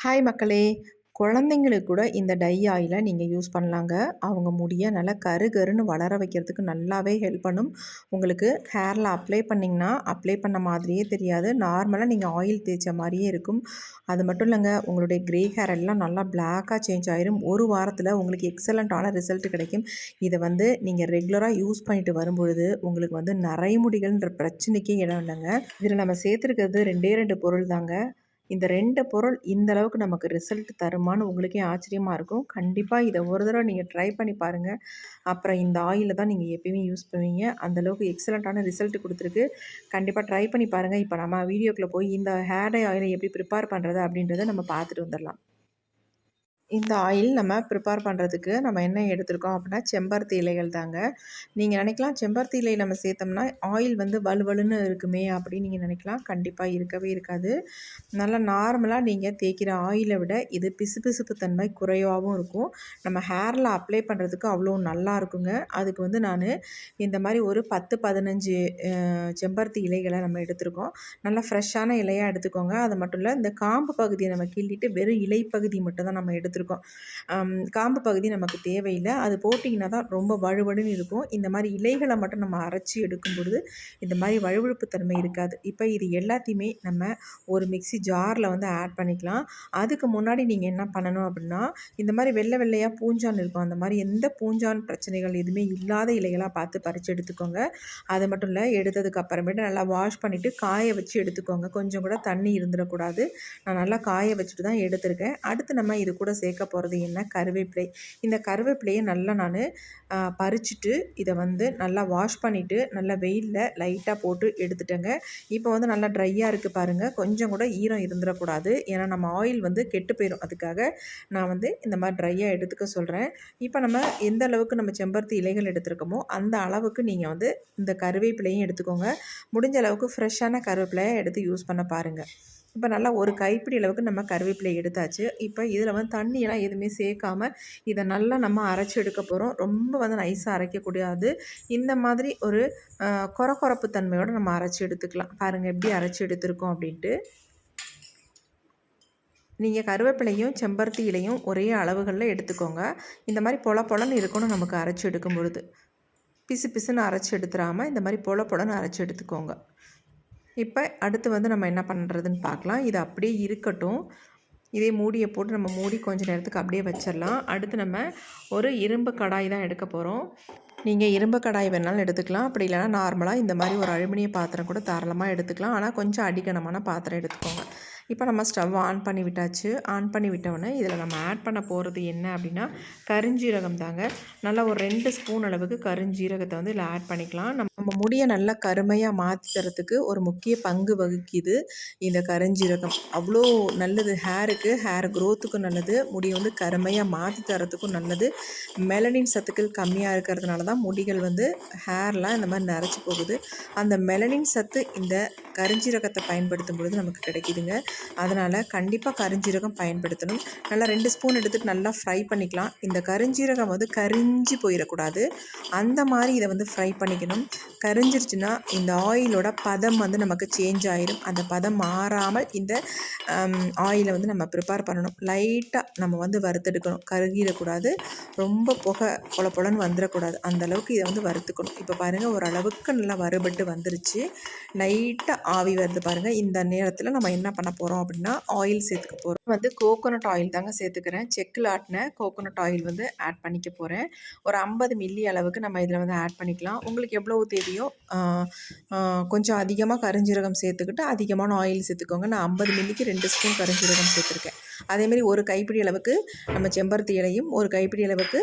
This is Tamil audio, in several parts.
ஹாய் மக்களே! குழந்தைங்களுக்கு கூட இந்த டை ஆயில நீங்கள் யூஸ் பண்ணலாங்க. அவங்க முடிய நல்லா கரு கருன்னு வளர வைக்கிறதுக்கு நல்லாவே ஹெல்ப் பண்ணும். உங்களுக்கு ஹேரில் அப்ளை பண்ணிங்கன்னா, அப்ளை பண்ண மாதிரியே தெரியாது. நார்மலாக நீங்கள் ஆயில் தேய்ச்ச மாதிரியே இருக்கும். அது மட்டும் இல்லைங்க உங்களுடைய க்ரே ஹேர் எல்லாம் நல்லா பிளாக்காக சேஞ்ச் ஆயிரும். ஒரு வாரத்தில் உங்களுக்கு எக்ஸலண்ட்டான ரிசல்ட் கிடைக்கும். இதை வந்து நீங்கள் ரெகுலராக யூஸ் பண்ணிட்டு வரும்பொழுது, உங்களுக்கு வந்து நிறைய முடிகள்ன்ற பிரச்சனைக்கே இடம் இல்லைங்க இதில் நம்ம சேர்த்துருக்கிறது 2டே 2 பொருள் தாங்க. இந்த ரெண்டு பொருள் இந்த அளவுக்கு நமக்கு ரிசல்ட் தருமான்னு உங்களுக்கே ஆச்சரியமாக இருக்கும். கண்டிப்பாக இதை ஒரு தடவை நீங்கள் ட்ரை பண்ணி பாருங்கள் அப்புறம் இந்த ஆயிலை தான் நீங்கள் எப்பயுமே யூஸ் பண்ணுவீங்க. அந்த அளவுக்கு ரிசல்ட் கொடுத்துருக்கு கண்டிப்பாக ட்ரை பண்ணி பாருங்கள் இப்போ நம்ம வீடியோக்குள்ளே போய் இந்த ஹேர் டை ஆயிலை எப்படி ப்ரிப்பேர் பண்ணுறது அப்படின்றத நம்ம பார்த்துட்டு வந்துடலாம் இந்த ஆயில் நம்ம ப்ரிப்பேர் பண்ணுறதுக்கு நம்ம என்ன எடுத்திருக்கோம் அப்படின்னா, செம்பருத்தி இலைகள் தாங்க. நீங்கள் நினைக்கலாம் செம்பருத்தி இலை நம்ம சேர்த்தோம்னா, ஆயில் வந்து வலுவலுன்னு இருக்குமே அப்படின்னு நீங்கள் நினைக்கலாம். கண்டிப்பாக இருக்கவே இருக்காது. நல்லா நார்மலாக நீங்கள் தேய்க்கிற ஆயிலை விட இது பிசுபிசுப்பு தன்மை குறைவாகவும் இருக்கும். நம்ம ஹேரில் அப்ளை பண்ணுறதுக்கு அவ்வளோ நல்லா இருக்குங்க. அதுக்கு வந்து நான் இந்த மாதிரி ஒரு பத்து பதினஞ்சு செம்பருத்தி இலைகளை நம்ம எடுத்திருக்கோம். நல்லா ஃப்ரெஷ்ஷான இலையாக எடுத்துக்கோங்க. அது மட்டும் இல்லை இந்த காம்பு பகுதியை நம்ம கிள்ளிட்டு வெறும் இலை பகுதி மட்டும் தான் நம்ம எடுத்துருக்கோம் அம் காம்பு பகுதி நமக்கு தேவையில்லை அது போட்டிங்கன்னா தான் ரொம்ப வழுவழுன்னு இருக்கும். இந்த மாதிரி இலைகளை மட்டும் நம்ம அரைச்சி எடுக்கும் பொழுது, இந்த மாதிரி வழுவழுப்பு தன்மை இருக்காது. இப்போ இது எல்லாத்தையுமே நம்ம ஒரு மிக்ஸி ஜாரில் வந்து ஆட் பண்ணிக்கலாம். அதுக்கு முன்னாடி நீங்கள் என்ன பண்ணணும் அப்படின்னா, இந்த மாதிரி வெள்ளை வெள்ளையாக பூஞ்சான் இருக்கும். அந்த மாதிரி எந்த பூஞ்சான் பிரச்சனைகள் எதுவுமே இல்லாத இலைகளாக பார்த்து பறித்து எடுத்துக்கோங்க. அது மட்டும் இல்லை எடுத்ததுக்கு அப்புறமேட்டு நல்லா வாஷ் பண்ணிவிட்டு காய வச்சு எடுத்துக்கோங்க. கொஞ்சம் கூட தண்ணி இருந்துடக்கூடாது நான் நல்லா காய வச்சுட்டு தான் எடுத்திருக்கேன். அடுத்து நம்ம இது கூட சேர்க்க போகிறது என்ன, கருவேப்பிலை. இந்த கருவேப்பிலையை நல்லா நான் பறிச்சுட்டு, இதை வந்து நல்லா வாஷ் பண்ணிவிட்டு நல்லா வெயில்ல லைட்டாக போட்டு எடுத்துட்டேங்க. இப்போ வந்து நல்லா ட்ரையாக இருக்குது பாருங்கள் கொஞ்சம் கூட ஈரம் இருந்துடக்கூடாது ஏன்னா நம்ம ஆயில் வந்து கெட்டு போயிடும் அதுக்காக நான் வந்து இந்த மாதிரி ட்ரையாக எடுத்துக்க சொல்கிறேன் இப்போ நம்ம எந்த அளவுக்கு நம்ம செம்பருத்தி இலைகள் எடுத்துருக்கோமோ அந்த அளவுக்கு நீங்கள் வந்து இந்த கருவேப்பிலையும் எடுத்துக்கோங்க. முடிஞ்ச அளவுக்கு ஃப்ரெஷ்ஷான கருவேப்பிலையை எடுத்து யூஸ் பண்ண பாருங்கள் இப்போ நல்லா ஒரு கைப்பிடி அளவுக்கு நம்ம கருவேப்பிலை எடுத்தாச்சு. இப்போ இதில் வந்து தண்ணியெல்லாம் எதுவுமே சேர்க்காமல் இதை நல்லா நம்ம அரைச்சு எடுக்க போகிறோம் ரொம்ப வந்து நைஸாக அரைக்கக்கூடாது. இந்த மாதிரி ஒரு குறக்குறப்பு கொர கொரப்பு நம்ம அரைச்சி எடுத்துக்கலாம். பாருங்கள் எப்படி அரைச்சு எடுத்திருக்கோம் அப்படின்ட்டு. நீங்கள் கருவேப்பிலையும், செம்பருத்தி இலையும் ஒரே அளவுகளில் எடுத்துக்கோங்க. இந்த மாதிரி பொல பொலன்னு இருக்கணும் நமக்கு அரைச்சி எடுக்கும் பொழுது. பிசு பிசுன்னு அரைச்சு எடுத்துடாமல் இந்த மாதிரி பொல பொலன்னு அரைச்சு எடுத்துக்கோங்க. இப்போ அடுத்து வந்து நம்ம என்ன பண்ணுறதுன்னு பார்க்கலாம். இது அப்படியே இருக்கட்டும். இதே மூடியை போட்டு நம்ம மூடி கொஞ்சம் நேரத்துக்கு அப்படியே வச்சிடலாம் அடுத்து நம்ம ஒரு இரும்பு கடாய் தான் எடுக்க போகிறோம் நீங்கள் இரும்பு கடாய் வேணாலும் எடுத்துக்கலாம். அப்படி இல்லைனா நார்மலாக இந்த மாதிரி ஒரு அலுமினிய பாத்திரம் கூட தாராளமாக எடுத்துக்கலாம். ஆனால் கொஞ்சம் அடிகனமான பாத்திரம் எடுத்துக்கோங்க. இப்போ நம்ம ஸ்டவ் ஆன் பண்ணி விட்டாச்சு. ஆன் பண்ணி விட்டோன்னே இதில் நம்ம ஆட் பண்ண போகிறது என்ன அப்படின்னா, கருஞ்சீரகம் தாங்க. நல்லா ஒரு ரெண்டு ஸ்பூன் அளவுக்கு கருஞ்சீரகத்தை வந்து இதில் ஆட் பண்ணிக்கலாம். நம்ம முடியை நல்லா கருமையாக மாத்தி ஒரு முக்கிய பங்கு வகிக்குது இந்த கருஞ்சீரகம். அவ்வளோ நல்லது ஹேருக்கு, ஹேர் க்ரோத்துக்கும் நல்லது. முடியை வந்து கருமையாக மாற்றி தரத்துக்கும் நல்லது. மெலனின் சத்துக்கள் கம்மியாக இருக்கிறதுனால தான் முடிகள் வந்து ஹேர்லாம் இந்த மாதிரி நரைச்சி போகுது. அந்த மெலனின் சத்து இந்த கருஞ்சீரகத்தை பயன்படுத்தும் பொழுது நமக்கு கிடைக்குதுங்க. அதனால் கண்டிப்பாக கரிஞ்சீரகம் பயன்படுத்தணும். நல்லா ரெண்டு ஸ்பூன் எடுத்துட்டு நல்லா ஃப்ரை பண்ணிக்கலாம். இந்த கரிஞ்சீரகம் வந்து கரிஞ்சு போயிடக்கூடாது அந்த மாதிரி இதை வந்து ஃப்ரை பண்ணிக்கணும். கரிஞ்சிருச்சுன்னா, இந்த ஆயிலோட பதம் வந்து நமக்கு சேஞ்ச் ஆயிரும். அந்த பதம் மாறாமல் இந்த ஆயிலை வந்து நம்ம ப்ரிப்பேர் பண்ணணும். லைட்டாக நம்ம வந்து வறுத்தெடுக்கணும். கருகிடக்கூடாது ரொம்ப புகை பொல பொலன்னு வந்துடக்கூடாது அந்த அளவுக்கு வந்து வறுத்துக்கணும். இப்போ பாருங்கள் ஓரளவுக்கு நல்லா வறுபட்டு வந்துருச்சு. லைட்டாக ஆவி வருது பாருங்கள் இந்த நேரத்தில் நம்ம என்ன பண்ண போகிறோம் அப்படின்னா, ஆயில் சேர்த்துக்க போகிறோம் வந்து கோகோனட் ஆயில் தாங்க சேர்த்துக்கிறேன். செக்கில் ஆட்டின கோகோனட் ஆயில் வந்து ஆட் பண்ணிக்க போகிறேன் ஒரு 50 மில்லி அளவுக்கு நம்ம இதில் வந்து ஆட் பண்ணிக்கலாம். உங்களுக்கு எவ்வளவு தேவையோ கொஞ்சம் அதிகமாக கரிஞ்சீரகம் சேர்த்துக்கிட்டு, அதிகமான ஆயில் சேர்த்துக்கோங்க. நான் 50 மில்லிக்கு ரெண்டு ஸ்பூன் கருஞ்சீரகம் சேர்த்துருக்கேன். அதேமாரி ஒரு கைப்பிடி அளவுக்கு நம்ம செம்பருத்தி இலையும், ஒரு கைப்பிடி அளவுக்கு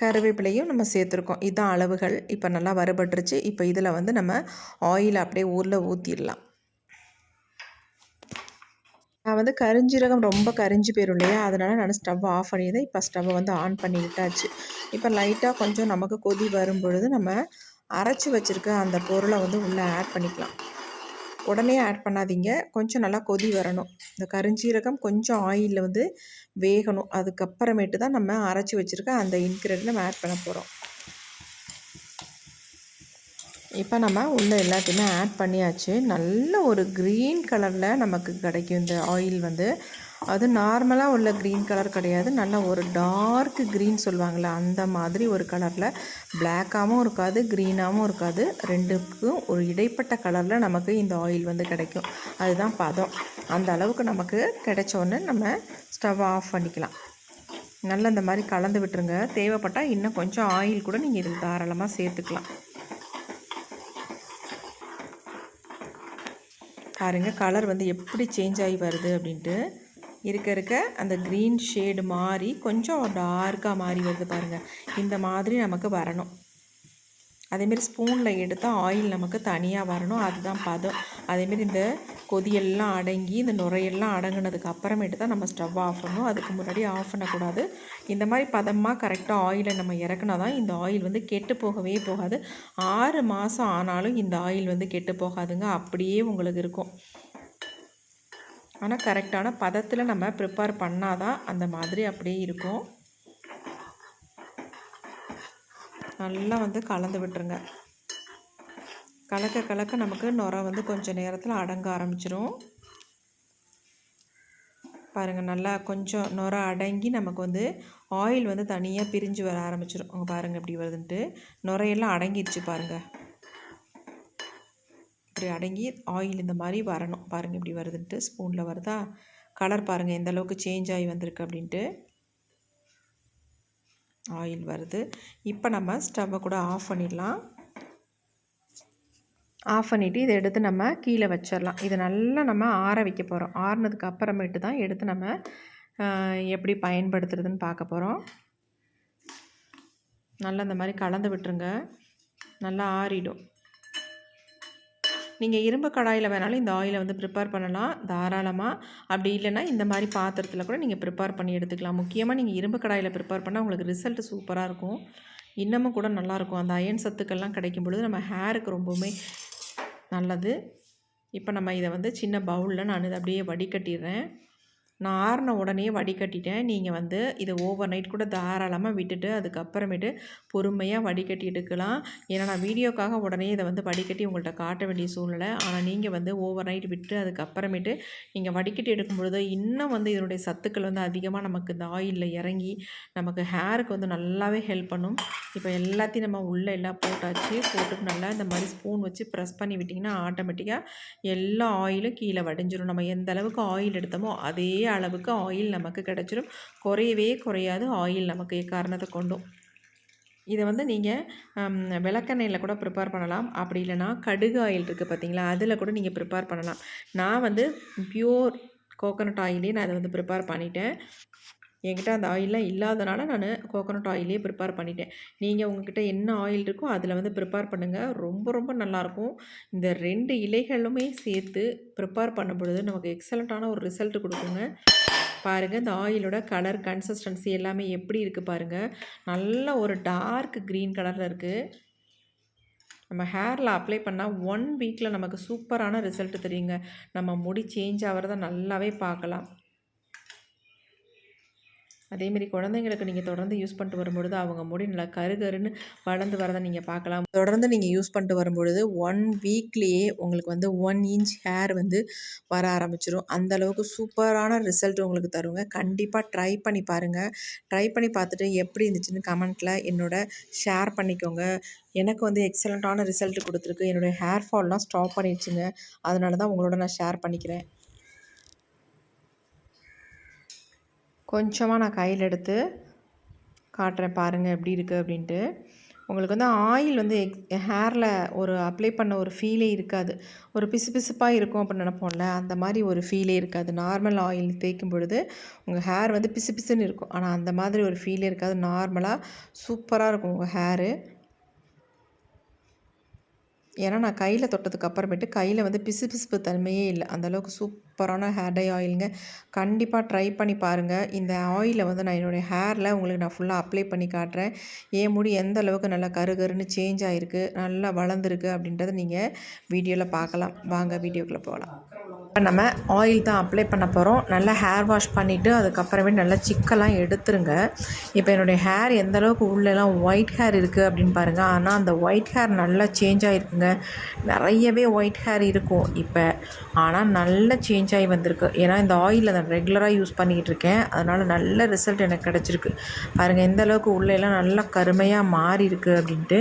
கருவேப்பிலையும் நம்ம சேர்த்துருக்கோம். இதுதான் அளவுகள். இப்போ நல்லா வறுபட்டுருச்சு. இப்போ இதில் வந்து நம்ம ஆயில் அப்படியே ஊரில் ஊற்றிடலாம் நான் வந்து கரிஞ்சீரகம் ரொம்ப கரிஞ்சு போயிடும் இல்லையா? அதனால் நான் ஸ்டவ் ஆஃப் பண்ணியிருந்தேன். இப்போ ஸ்டவ்வை வந்து ஆன் பண்ணிக்கிட்டாச்சு இப்போ லைட்டாக கொஞ்சம் நமக்கு கொதி வரும்பொழுது நம்ம அரைச்சி வச்சிருக்க அந்த பொருளை வந்து உள்ளே ஆட் பண்ணிக்கலாம். உடனே ஆட் பண்ணாதீங்க. கொஞ்சம் நல்லா கொதி வரணும். இந்த கரிஞ்சீரகம் கொஞ்சம் ஆயிலில் வந்து வேகணும். அதுக்கப்புறமேட்டு தான் நம்ம அரைச்சி வச்சுருக்க அந்த இன்கிரீடியன்ட் நம்ம ஆட் பண்ண போகிறோம் இப்போ நம்ம உள்ளே எல்லாத்தையுமே ஆட் பண்ணியாச்சு. நல்ல ஒரு க்ரீன் கலரில் நமக்கு கிடைக்கும் இந்த ஆயில் வந்து. அது நார்மலாக உள்ள க்ரீன் கலர் கிடையாது. நல்ல ஒரு டார்க் க்ரீன் சொல்லுவாங்கள்ல அந்த மாதிரி ஒரு கலரில் பிளாக்காகவும் இருக்காது க்ரீனாகவும் இருக்காது. ரெண்டுக்கும் ஒரு இடைப்பட்ட கலரில் நமக்கு இந்த ஆயில் வந்து கிடைக்கும். அதுதான் பதம். அந்த அளவுக்கு நமக்கு கிடைச்சோன்னு நம்ம ஸ்டவ் ஆஃப் பண்ணிக்கலாம். நல்லா இந்த மாதிரி கலந்து விட்டுருங்க. தேவைப்பட்டால் இன்னும் கொஞ்சம் ஆயில் கூட நீங்கள் இதில் தாராளமாக சேர்த்துக்கலாம். பாருங்கள் கலர் வந்து எப்படி சேஞ்ச் ஆகி வருது அப்படின்ட்டு. இருக்க இருக்க அந்த க்ரீன் ஷேடு மாறி கொஞ்சம் டார்க்காக மாறி வருது பாருங்கள் இந்த மாதிரி நமக்கு வரணும். அதேமாரி ஸ்பூனில் எடுத்தால் ஆயில் நமக்கு தனியாக வரணும். அதுதான் பதம். அதேமாரி இந்த கொதியெல்லாம் அடங்கி இந்த நுரையெல்லாம் அடங்கினதுக்கு அப்புறமேட்டு தான் நம்ம ஸ்டவ் ஆஃப் பண்ணணும். அதுக்கு முன்னாடி ஆஃப் பண்ணக்கூடாது. இந்த மாதிரி பதமாக கரெக்டாக ஆயிலை நம்ம இறக்குனா தான் இந்த ஆயில் வந்து கெட்டு போகவே போகாது. ஆறு மாதம் ஆனாலும் இந்த ஆயில் வந்து கெட்டு போகாதுங்க. அப்படியே உங்களுக்கு இருக்கும். ஆனால் கரெக்டான பதத்தில் நம்ம ப்ரிப்பேர் பண்ணால் தான் அந்த மாதிரி அப்படியே இருக்கும். நல்லா வந்து கலந்து விட்டுருங்க. கலக்க கலக்க நமக்கு நுரை வந்து கொஞ்சம் நேரத்தில் அடங்க ஆரம்பிச்சிரும். பாருங்கள் நல்லா கொஞ்சம் நுர அடங்கி நமக்கு வந்து ஆயில் வந்து தனியாக பிரிஞ்சு வர ஆரம்பிச்சிடும் அவங்க பாருங்கள் இப்படி வருதுன்ட்டு. நுரையெல்லாம் அடங்கிடுச்சு பாருங்கள் இப்படி அடங்கி ஆயில் இந்த மாதிரி வரணும். பாருங்கள் இப்படி வருதுன்ட்டு. ஸ்பூனில் வருதா? கலர் பாருங்கள் எந்த அளவுக்கு சேஞ்ச் ஆகி வந்திருக்கு அப்படின்ட்டு. ஆயில் வருது. இப்போ நம்ம ஸ்டவ்வை கூட ஆஃப் பண்ணிடலாம். ஆஃப் பண்ணிவிட்டு இதை எடுத்து நம்ம கீழே வச்சிடலாம். இதை நல்லா நம்ம ஆற வைக்க போகிறோம் ஆறுனதுக்கு அப்புறமேட்டு தான் எடுத்து நம்ம எப்படி பயன்படுத்துறதுன்னு பார்க்க போகிறோம் நல்லா இந்த மாதிரி கலந்து விட்டுருங்க. நல்லா ஆறிடும். நீங்கள் இரும்பு கடாயில் வேணாலும் இந்த ஆயிலை வந்து ப்ரிப்பேர் பண்ணலாம். தாராளமாக அப்படி இல்லைன்னா இந்த மாதிரி பாத்திரத்தில் கூட நீங்கள் ப்ரிப்பேர் பண்ணி எடுத்துக்கலாம். முக்கியமாக நீங்கள் இரும்பு கடாயில் ப்ரிப்பேர் பண்ணால் உங்களுக்கு ரிசல்ட் சூப்பராக இருக்கும். இன்னமும் கூட நல்லாயிருக்கும் அந்த அயன் சத்துக்கள்லாம் கிடைக்கும் பொழுது நம்ம ஹேருக்கு ரொம்பவுமே நல்லது. இப்போ நம்ம இதை வந்து சின்ன பவுலில் நான் இதை அப்படியே வடிகட்டிடுறேன். நான் ஆறின உடனே வடிகட்டிட்டேன் நீங்கள் வந்து இதை ஓவர் நைட் கூட தாராளமாக விட்டுட்டு அதுக்கப்புறமேட்டு பொறுமையாக வடிகட்டி எடுக்கலாம். ஏன்னா நான் வீடியோக்காக உடனே இதை வந்து வடிகட்டி உங்கள்கிட்ட காட்ட வேண்டிய சூழ்நிலை. ஆனால் நீங்கள் வந்து ஓவர் நைட் விட்டு அதுக்கப்புறமேட்டு நீங்கள் வடிகட்டி எடுக்கும்பொழுது இன்னும் வந்து இதனுடைய சத்துக்கள் வந்து அதிகமாக நமக்கு இந்த ஆயிலில் இறங்கி நமக்கு ஹேருக்கு வந்து நல்லாவே ஹெல்ப் பண்ணும். இப்போ எல்லாத்தையும் நம்ம உள்ளே எல்லாம் போட்டாச்சு போட்டுட்டு நல்லா இந்த மாதிரி ஸ்பூன் வச்சு ப்ரெஸ் பண்ணி விட்டிங்கன்னா ஆட்டோமேட்டிக்காக எல்லா ஆயிலும் கீழே வடிஞ்சிடும் நம்ம எந்த அளவுக்கு ஆயில் எடுத்தோமோ அதே அளவுக்கு ஆயில் நமக்கு கிடச்சிரும். குறையவே குறையாது. ஆயில் நமக்கு காரணத்தை கொண்டும். இதை வந்து நீங்கள் விளக்கெண்ணெயில் கூட ப்ரிப்பேர் பண்ணலாம். அப்படி இல்லைனா கடுகு ஆயில் இருக்குது பார்த்தீங்களா? அதில் கூட நீங்கள் ப்ரிப்பேர் பண்ணலாம். நான் வந்து பியூர் கோகனட் ஆயிலே நான் அதை வந்து ப்ரிப்பேர் பண்ணிட்டேன். என்கிட்ட அந்த ஆயிலெலாம் இல்லாதனால நான் கோகோனட் ஆயிலே ப்ரிப்பேர் பண்ணிட்டேன். நீங்கள் உங்ககிட்ட என்ன ஆயில் இருக்கோ அதில் வந்து ப்ரிப்பேர் பண்ணுங்கள் ரொம்ப ரொம்ப நல்லாயிருக்கும். இந்த ரெண்டு இலைகளுமே சேர்த்து ப்ரிப்பேர் பண்ணும் பொழுது நமக்கு எக்ஸலண்ட்டான ஒரு ரிசல்ட் கொடுக்குங்க. பாருங்கள் இந்த ஆயிலோட கலர் கன்சிஸ்டன்சி எல்லாமே எப்படி இருக்குது பாருங்கள் நல்ல ஒரு டார்க் க்ரீன் கலரில் இருக்குது நம்ம ஹேரில் அப்ளை பண்ணால் ஒன் வீக்கில் நமக்கு சூப்பரான ரிசல்ட் தெரியுங்க. நம்ம முடி சேஞ்ச் ஆகிறத நல்லாவே பார்க்கலாம். அதேமாரி குழந்தைங்களுக்கு நீங்கள் தொடர்ந்து யூஸ் பண்ணிட்டு வரும்பொழுது அவங்க முடி நல்லா கருகருன்னு வளர்ந்து வரதை நீங்கள் பார்க்கலாம். தொடர்ந்து நீங்கள் யூஸ் பண்ணிட்டு வரும்பொழுது ஒன் வீக்லேயே உங்களுக்கு வந்து ஒன் இன்ச் ஹேர் வந்து வர ஆரம்பிச்சிடும் அந்தளவுக்கு சூப்பரான ரிசல்ட் உங்களுக்கு தருங்க. கண்டிப்பாக ட்ரை பண்ணி பாருங்கள் ட்ரை பண்ணி பார்த்துட்டு எப்படி இருந்துச்சுன்னு கமெண்ட்டில் என்னோட ஷேர் பண்ணிக்கோங்க. எனக்கு வந்து எக்ஸலண்ட்டான ரிசல்ட் கொடுத்துருக்கு. என்னுடைய ஹேர் ஃபால்லாம் ஸ்டாப் பண்ணிடுச்சுங்க. அதனால தான் உங்களோட நான் ஷேர் பண்ணிக்கிறேன். கொஞ்சமாக நான் கையில் எடுத்து காட்டுறேன் பாருங்கள் எப்படி இருக்குது அப்படின்ட்டு. உங்களுக்கு வந்து ஆயில் வந்து எக் ஹேரில் ஒரு அப்ளை பண்ண ஒரு ஃபீலே இருக்காது. ஒரு பிசு பிசுப்பாக இருக்கும் அப்படின்னு நினப்போம்ல அந்த மாதிரி ஒரு ஃபீலே இருக்காது. நார்மல் ஆயில் தேய்க்கும் பொழுது உங்கள் ஹேர் வந்து பிசு பிசுன்னு இருக்கும். ஆனால் அந்த மாதிரி ஒரு ஃபீலே இருக்காது. நார்மலாக சூப்பராக இருக்கும் உங்கள் ஹேரு ஏன்னா நான் கையில் தொட்டதுக்கு அப்புறமேட்டு கையில் வந்து பிசு பிசுப்பு தன்மையே இல்லை. அந்தளவுக்கு சூப்பரான ஹேர் டை ஆயிலுங்க. கண்டிப்பாக ட்ரை பண்ணி பாருங்கள் இந்த ஆயிலை வந்து நான் என்னுடைய ஹேரில் உங்களுக்கு நான் ஃபுல்லாக அப்ளை பண்ணி காட்டுறேன். ஏன் முடி எந்த அளவுக்கு நல்லா கருகருன்னு சேஞ்ச் ஆகிருக்கு நல்லா வளர்ந்துருக்கு அப்படின்றத நீங்கள் வீடியோவில் பார்க்கலாம். வாங்க வீடியோக்குள்ளே போகலாம். இப்போ நம்ம ஆயில் தான் அப்ளை பண்ண போகிறோம் நல்லா ஹேர் வாஷ் பண்ணிவிட்டு அதுக்கப்புறமே நல்லா சிக்கெல்லாம் எடுத்துருங்க. இப்போ என்னுடைய ஹேர் எந்த அளவுக்கு உள்ளெல்லாம் ஒயிட் ஹேர் இருக்குது அப்படின்னு பாருங்கள் ஆனால் அந்த ஒயிட் ஹேர் நல்லா சேஞ்ச் ஆகிருக்குங்க நிறையவே ஒயிட் ஹேர் இருக்கும் இப்போ. ஆனால் நல்ல சேஞ்ச் ஆகி வந்திருக்கு. ஏன்னா இந்த ஆயில் நான் ரெகுலராக யூஸ் பண்ணிக்கிட்டு இருக்கேன். அதனால் நல்ல ரிசல்ட் எனக்கு கிடச்சிருக்கு. பாருங்கள் எந்த அளவுக்கு உள்ளெல்லாம் நல்லா கருமையாக மாறி இருக்குது அப்படின்ட்டு.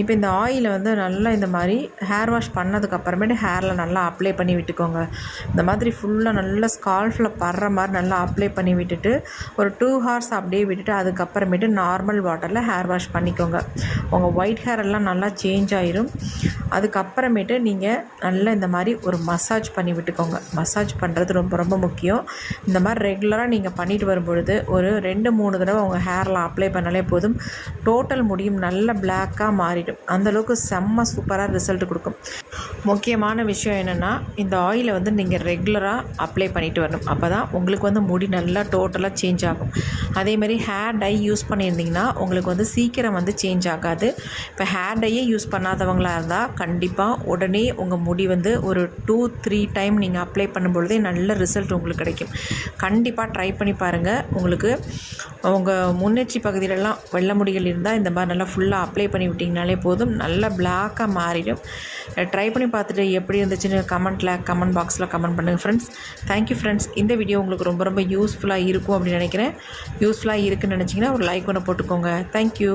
இப்போ இந்த ஆயிலை வந்து நல்லா இந்த மாதிரி ஹேர் வாஷ் பண்ணதுக்கப்புறமேட்டு ஹேரில் நல்லா அப்ளை பண்ணி விட்டுக்கோங்க. இந்த மாதிரி ஃபுல்லாக நல்லா ஸ்கால்ஃபில் படுற மாதிரி நல்லா அப்ளை பண்ணி விட்டுட்டு ஒரு டூ ஹார்ஸ் அப்படியே விட்டுட்டு அதுக்கப்புறமேட்டு நார்மல் வாட்டரில் ஹேர் வாஷ் பண்ணிக்கோங்க. உங்கள் ஒயிட் ஹேர் எல்லாம் நல்லா சேஞ்ச் ஆயிரும். அதுக்கப்புறமேட்டு நீங்கள் நல்லா இந்த மாதிரி ஒரு மசாஜ் பண்ணி விட்டுக்கோங்க. மசாஜ் பண்ணுறது ரொம்ப ரொம்ப முக்கியம். இந்த மாதிரி ரெகுலராக நீங்கள் பண்ணிட்டு வரும்பொழுது ஒரு ரெண்டு மூணு தடவை உங்கள் ஹேரில் அப்ளை பண்ணாலே போதும். டோட்டல் முடியும் நல்ல பிளாக்காக மாறிடும். அந்தளவுக்கு செம்ம சூப்பராக ரிசல்ட் கொடுக்கும். முக்கியமான விஷயம் என்னென்னா இந்த ஆயிலை வந்து நீங்கள் ரெகுலராக அப்ளை பண்ணிட்டு வரணும். அப்போ தான் உங்களுக்கு வந்து முடி நல்லா டோட்டலாக சேஞ்ச் ஆகும். அதேமாதிரி ஹேர் டை யூஸ் பண்ணியிருந்தீங்கன்னா உங்களுக்கு வந்து சீக்கிரம் வந்து சேஞ்ச் ஆகாது. இப்போ ஹேர் டையே யூஸ் பண்ணாதவங்களாக இருந்தால் கண்டிப்பாக உடனே உங்கள் முடி வந்து ஒரு டூ த்ரீ டைம் நீங்கள் அப்ளை பண்ணும்பொழுதே நல்ல ரிசல்ட் உங்களுக்கு கிடைக்கும். கண்டிப்பாக ட்ரை பண்ணி பாருங்கள் உங்களுக்கு உங்கள் முன்னேற்றி பகுதியிலலாம் வெள்ள முடிகள் இருந்தால் இந்த மாதிரி நல்லா ஃபுல்லாக அப்ளை பண்ணி விட்டிங்கனாலே போதும். நல்லா பிளாக்காக மாறிடும். ட்ரை பண்ணி பார்த்துட்டு எப்படி இருந்துச்சுன்னு கமெண்ட்டில் கமெண்ட் பாக்ஸில் கமெண்ட் பண்ணுங்கள் ஃப்ரெண்ட்ஸ் தேங்க்யூ ஃப்ரெண்ட்ஸ் இந்த வீடியோ உங்களுக்கு ரொம்ப ரொம்ப யூஸ்ஃபுல்லாக இருக்கும் அப்படின்னு நினைக்கிறேன். யூஸ்ஃபுல்லாக இருக்குன்னு நினச்சிங்கன்னா ஒரு லைக் ஒன்று போட்டுக்கோங்க. தேங்க்யூ